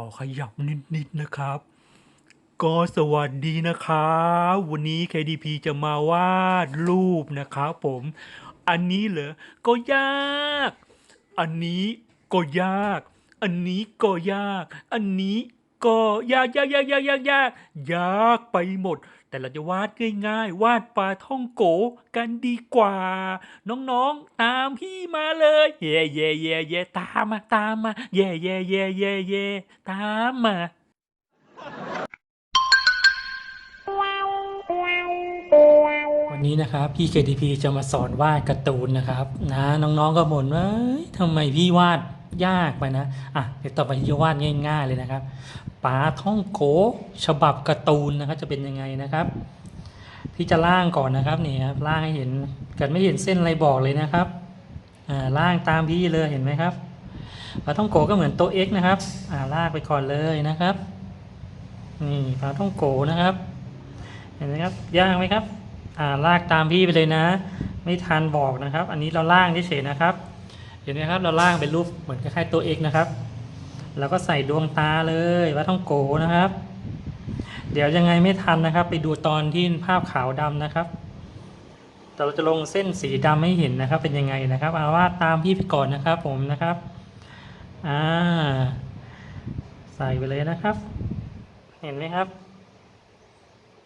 อขยับนิดๆนะครับ ก็สวัสดีนะครับวันนี้ KDP จะมาวาดรูปนะครับผม อันนี้เหรอ ก็ยาก อันนี้ก็ยาก อันนี้ก็ยาก อันนี้ ก็ยากยากยากยากยากยากยากไปหมด แต่เราจะวาดง่ายๆ วาดปลาท่องโกกันดีกว่า น้องๆ ตามพี่มาเลย เย่เย่เย่เย่ตามมาตามมาเย่เย่เย่เย่เย่ตามมา วันนี้นะครับพี่ KTP จะมาสอนวาดการ์ตูนนะครับนะน้องๆก็บ่นว่าเอ้ยทำไมพี่วาด ยากไปนะอะเดี๋ยวต่อไปพี่จะวาดง่าย ๆเลยนะครับปลาท่องโกฉบับการ์ตูนนะครับจะเป็นยังไงนะครับพี่จะล่างก่อนนะครับนี่ครับล่างให้เห็นเกิดไม่เห็นเส้นอะไรบอกเลยนะครับอ่าล่างตามพี่เลยเห็นไหมครับปลาท่องโกก็เหมือนโต๊ะ X นะครับอ่าลากไปก่อนเลยนะครับนี่ปลาท่องโกนะครับ เห็นไหมครับยากไหมครับอ่าลากตามพี่ไปเลยนะ ไม่ทันบอกนะครับ อันนี้เราล่างเฉยๆนะครับ เห็นไหมครับ เราล่างเป็นรูปเหมือนคล้ายๆตัว X นะครับ แล้วก็ใส่ดวงตาเลยว่าต้องโกนะครับ เดี๋ยวยังไงไม่ทันนะครับ ไปดูตอนที่ภาพขาวดำนะครับ แต่เราจะลงเส้นสีดำให้เห็นนะครับ เป็นยังไงนะครับเอาว่าตามพี่ไปก่อนนะครับ ผมนะครับอ่าใส่ไปเลยนะครับ เห็นไหมครับ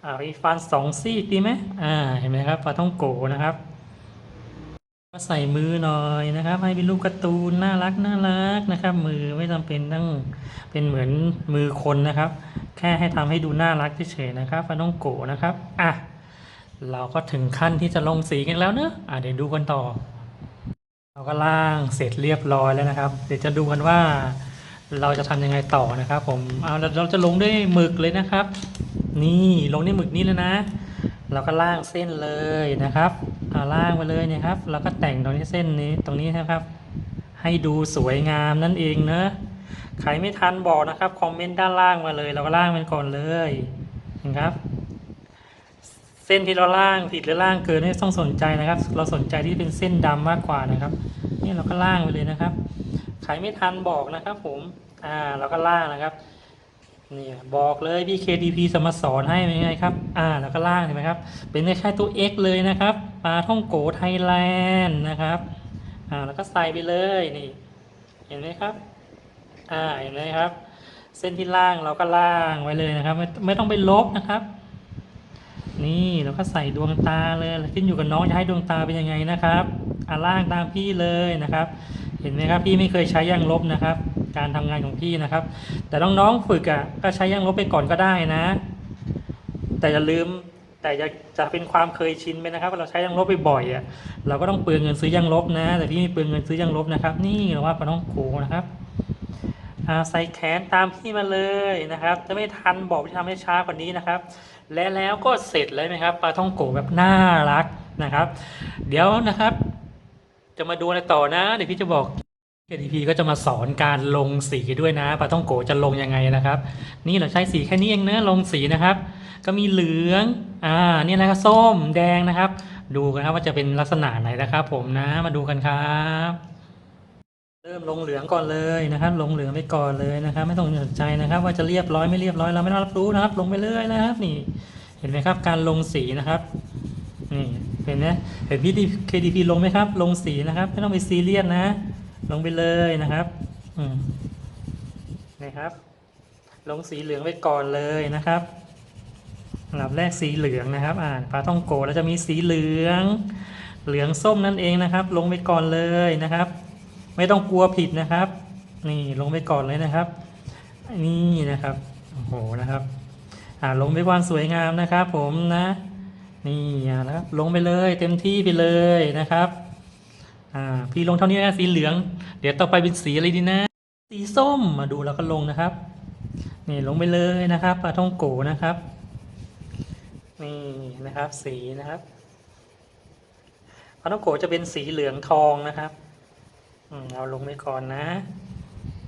อ่ามีฟันสองซี่ดีไหมอ่าเห็นไหมครับปลาท่องโกนะครับ มาใส่มือหน่อยนะครับ ให้เป็นรูปการ์ตูนน่ารักน่ารักนะครับ มือไม่จำเป็นต้องเป็นเหมือนมือคนนะครับ แค่ให้ทำให้ดูน่ารักเฉยๆนะครับปลาท่องโกนะครับอะเราก็ถึงขั้นที่จะลงสีกันแล้วเนอะอะเดี๋ยวดูกันต่อ เราก็ล่างเสร็จเรียบร้อยแล้วนะครับ เดี๋ยวจะดูกันว่าเราจะทำยังไงต่อนะครับ ผมเอาเราเราจะลงด้วยหมึกเลยนะครับ นี่ลงด้วยหมึกนี้แล้วนะ เราก็ล่างเส้นเลยนะครับ อ่าล่างไปเลยเนะครับเราก็แต่งตรงนี้เส้นนี้ตรงนี้นะครับ ให้ดูสวยงามนั่นเองเนอะใครไม่ทันบอกนะครับคอมเมนต์ด้านล่างมาเลย เราก็ล่างมันก่อนเลยนะครับ เส้นที่เราล่างผิดหรือล่างเกินไม่ต้องสนใจนะครับ เราสนใจที่เป็นเส้นดำมากกว่านะครับนี่เราก็ล่างไปเลยนะครับใครไม่ทันบอกนะครับผมอ่าเราก็ล่างนะครับนี่บอกเลยพี่ KDP สมสอนให้เป็นไงครับ อ่า แล้วก็ล่างเห็นไหมครับ เป็นคล้ายๆตัว X เลยนะครับ ปลาท่องโกไทยแลนด์นะครับ อ่า แล้วก็ใส่ไปเลยนี่ เห็นไหมครับ อ่า เห็นไหมครับ เส้นที่ล่างเราก็ล่างไว้เลยนะครับ ไม่ไม่ต้องไปลบนะครับ นี่เราก็ใส่ดวงตาเลยขึ้นอยู่กับน้องจะให้ดวงตาเป็นยังไงนะครับอ่าล่างตามพี่เลยนะครับ เห็นไหมครับ พี่ไม่เคยใช้ยางลบนะครับ การทำงานของพี่นะครับ แต่น้องๆฝึกอะก็ใช้ยางลบไปก่อนก็ได้นะ แต่อย่าลืม แต่จะจะเป็นความเคยชินไปนะครับเราใช้ยางลบไปบ่อยอะเราก็ต้องเปลืองเงินซื้อยางลบนะ แต่พี่ไม่เปลืองเงินซื้อยางลบนะครับ นี่เราว่าปลาต้องโขนะครับใส่แขนตามพี่มาเลยนะครับจะไม่ทันบอกจะทำให้ช้ากว่านี้นะครับ และแล้วก็เสร็จแล้วนะครับปลาท่องโกแบบน่ารักนะครับ เดี๋ยวนะครับ จะมาดูอะไรต่อนะ เดี๋ยวพี่จะบอก KTP ก็จะมาสอนการลงสีด้วยนะปลาท่องโกจะลงยังไงนะครับ นี่เราใช้สีแค่นี้เองเนะลงสีนะครับ ก็มีเหลืองอ่านี่นะครับส้มแดงนะครับ ดูกันครับว่าจะเป็นลักษณะไหนนะครับผมนะมาดูกันครับ เริ่มลงเหลืองก่อนเลยนะครับ ลงเหลืองไปก่อนเลยนะครับ ไม่ต้องสนใจนะครับ ว่าจะเรียบร้อยไม่เรียบร้อยเราไม่ต้องรับรู้นะครับ ลงไปเลยนะครับ นี่ เห็นไหมครับ การลงสีนะครับนี่เห็นไหมเห็นพี่ KDP ลงไหมครับ ลงสีนะครับ ไม่ต้องไปซีเรียสนะ ลงไปเลยนะครับนะครับ ลงสีเหลืองไปก่อนเลยนะครับลำดับแรกสีเหลืองนะครับ อ่านปลาท่องโกแล้วจะมีสีเหลือง เหลืองส้มนั่นเองนะครับ ลงไปก่อนเลยนะครับ ไม่ต้องกลัวผิดนะครับ นี่ลงไปก่อนเลยนะครับ นี่นะครับโอ้โหนะครับ อ่าลงไปความสวยงามนะครับ ผมนะ นี่นะครับ ลงไปเลยเต็มที่ไปเลยนะครับ อ่าพี่ลงเท่านี้นะสีเหลือง เดี๋ยวต่อไปเป็นสีอะไรดีนะ สีส้มมาดูแล้วก็ลงนะครับ นี่ลงไปเลยนะครับปลาท่องโกนะครับนี่นะครับสีนะครับปลาท่องโกจะเป็นสีเหลืองทองนะครับอเอาลงไปก่อนนะ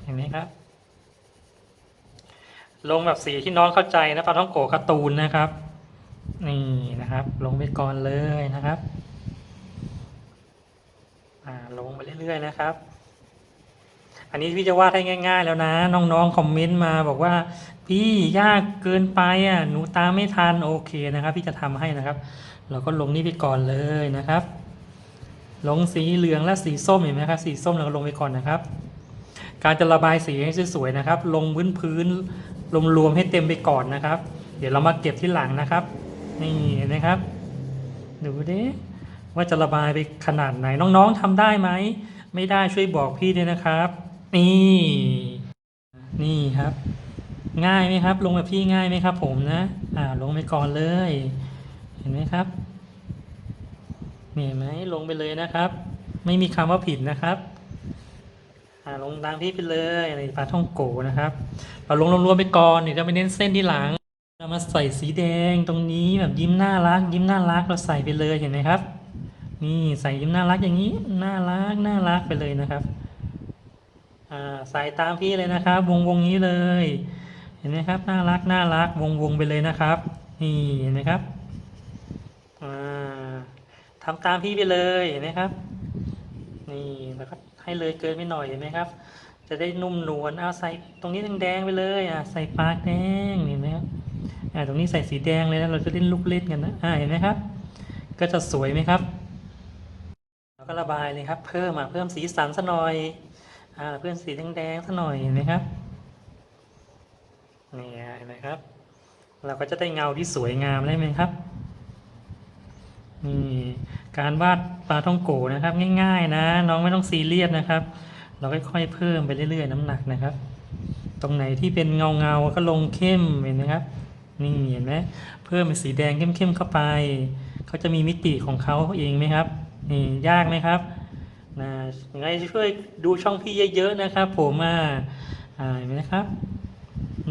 เห็นไหมครับ ลงแบบสีที่น้องเข้าใจนะปลาท่องโกการ์ตูนนะครับ นี่นะครับ ลงไปก่อนเลยนะครับ ลงไปเรื่อยๆนะครับ อันนี้พี่จะวาดให้ง่าย ๆ แล้วนะ น้องๆคอมเมนต์มาบอกว่า พี่ยากเกินไปอะหนูตามไม่ทันโอเคนะครับ พี่จะทำให้นะครับ เราก็ลงนี่ไปก่อนเลยนะครับ ลงสีเหลืองและสีส้มเห็นไหมครับสีส้มเราก็ลงไปก่อนนะครับ การจะระบายสีให้สวยๆนะครับ ลงพื้นพื้นรวมๆให้เต็มไปก่อนนะครับ เดี๋ยวเรามาเก็บที่หลังนะครับ นี่เห็นไหมครับดูดิ ว่าจะระบายไปขนาดไหนน้องๆทำได้ไหม ไม่ได้ช่วยบอกพี่ด้วยนะครับ นี่ นี่ครับ ง่ายไหมครับ ลงแบบพี่ง่ายไหมครับ ผมนะ อ่า ลงไปก่อนเลย เห็นไหมครับนี่เห็นไหมลงไปเลยนะครับ ไม่มีคำว่าผิดนะครับอ่าลงตามพี่ไปเลยในปลาท่องโกนะครับ เราลงรวมๆไปก่อนเดี๋ยวจะไปเน้นเส้นที่หลัง เรามาใส่สีแดงตรงนี้แบบยิ้มน่ารัก ยิ้มน่ารักเราใส่ไปเลยเห็นไหมครับ นี่ใส่ยิ้มน่ารักอย่างนี้ น่ารักน่ารักไปเลยนะครับใส่ตามพี่เลยนะครับ วงวงนี้เลย เห็นไหมครับ น่ารักน่ารักวงวงไปเลยนะครับ นี่เห็นไหมครับอ่าทำตามพี่ไปเลยเห็นไหมครับ นี่แล้วก็ให้เลยเกินไปหน่อยเห็นไหมครับ จะได้นุ่มนวลเอาใส่ตรงนี้แดงๆไปเลยอ่าใส่ปากแดงเห็นไหมครับอ่าตรงนี้ใส่สีแดงเลยนะเราจะเล่นลูกเล่นกันนะอ่าเห็นไหมครับ ก็จะสวยไหมครับ ก็ระบายเลยครับ เพิ่มมาเพิ่มสีสันซะหน่อยอ่าเพิ่มสีแดงๆซะหน่อยเห็นไหมครับนี่เห็นไหมครับ เราก็จะได้เงาที่สวยงามได้ไหมครับนี่การวาดปลาท่องโกนะครับ ง่าย ๆ นะ น้องไม่ต้องซีเรียสนะครับ เราค่อยๆเพิ่มไปเรื่อยๆ น้ำหนักนะครับ ตรงไหนที่เป็นเงาเงาๆก็ลงเข้มเห็นไหมครับนี่เห็นไหมเพิ่มเป็นสีแดงเข้มๆเข้าไปเขาจะมีมิติของเขาเองไหมครับ นี่ยากไหมครับนะยังไงช่วยดูช่องพี่เยอะๆนะครับ ผมอ่าอ่าเห็นไหมครับ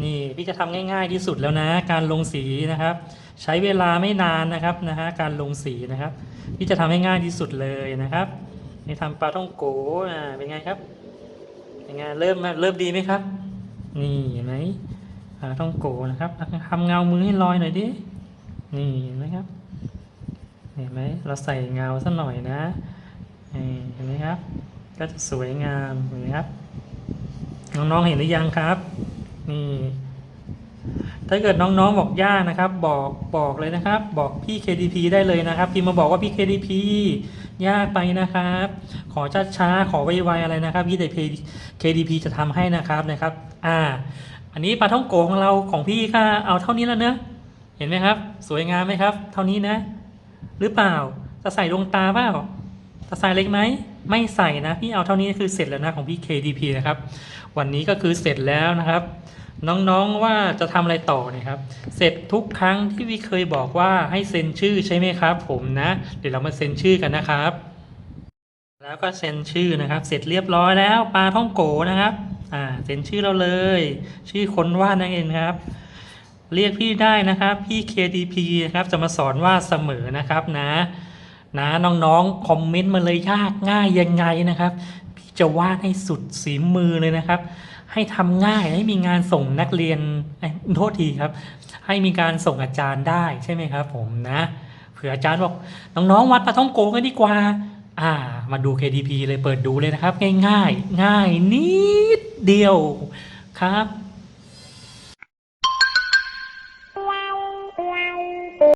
นี่พี่จะทำง่ายๆที่สุดแล้วนะ การลงสีนะครับ ใช้เวลาไม่นานนะครับนะฮะการลงสีนะครับ พี่จะทำให้ง่ายที่สุดเลยนะครับนี่ทำปลาท่องโกอ่าเป็นไงครับเป็นไงเริ่มเริ่มดีไหมครับ นี่เห็นไหมปลาท่องโกนะครับทำเงามือให้ลอยหน่อยดินี่เห็นไหมครับ เห็นไหมเราใส่เงาสักหน่อยนะเห็นไหมครับ ก็จะสวยงามเห็นไหมครับน้องๆเห็นหรือยังครับ นี่ ถ้าเกิดน้องๆบอกยากนะครับ บอกบอกเลยนะครับ บอกพี่ KDP ได้เลยนะครับพิมพ์มาบอกว่าพี่ KDP ยากไปนะครับ ขอช้าๆขอไวๆอะไรนะครับพี่แต่ KDP จะทำให้นะครับนะครับ อ่า อันนี้ปลาท่องโกของเราของพี่ก็เอาเท่านี้แล้วเนอะเห็นไหมครับ สวยงามไหมครับ เท่านี้นะ หรือเปล่า จะใส่ดวงตาเปล่าจะใส่เล็กไหม ไม่ใส่นะ พี่เอาเท่านี้คือเสร็จแล้วนะของพี่ KDP นะครับ วันนี้ก็คือเสร็จแล้วนะครับ น้องๆว่าจะทำอะไรต่อเนี่ยครับ เสร็จทุกครั้งที่พี่เคยบอกว่าให้เซ็นชื่อใช่ไหมครับ ผมนะ เดี๋ยวเรามาเซ็นชื่อกันนะครับ แล้วก็เซ็นชื่อนะครับ เสร็จเรียบร้อยแล้วปลาท่องโกนะครับ อ่า เซ็นชื่อเราเลย ชื่อคนวาดนั่นเองครับ เรียกพี่ได้นะครับ พี่ KDP นะครับจะมาสอนวาดเสมอนะครับนะนะน้องๆคอมเมนต์มาเลยยากง่ายยังไงนะครับ พี่จะวาดให้สุดสีมือเลยนะครับ ให้ทำง่ายให้มีงานส่งนักเรียนโทษทีครับ ให้มีการส่งอาจารย์ได้ใช่ไหมครับ ผมนะเผื่ออาจารย์บอกน้องๆวัดปลาท่องโกกันดีกว่า อ่า มาดู KDP เลยเปิดดูเลยนะครับ ง่ายๆ ง่ายนิดเดียวครับ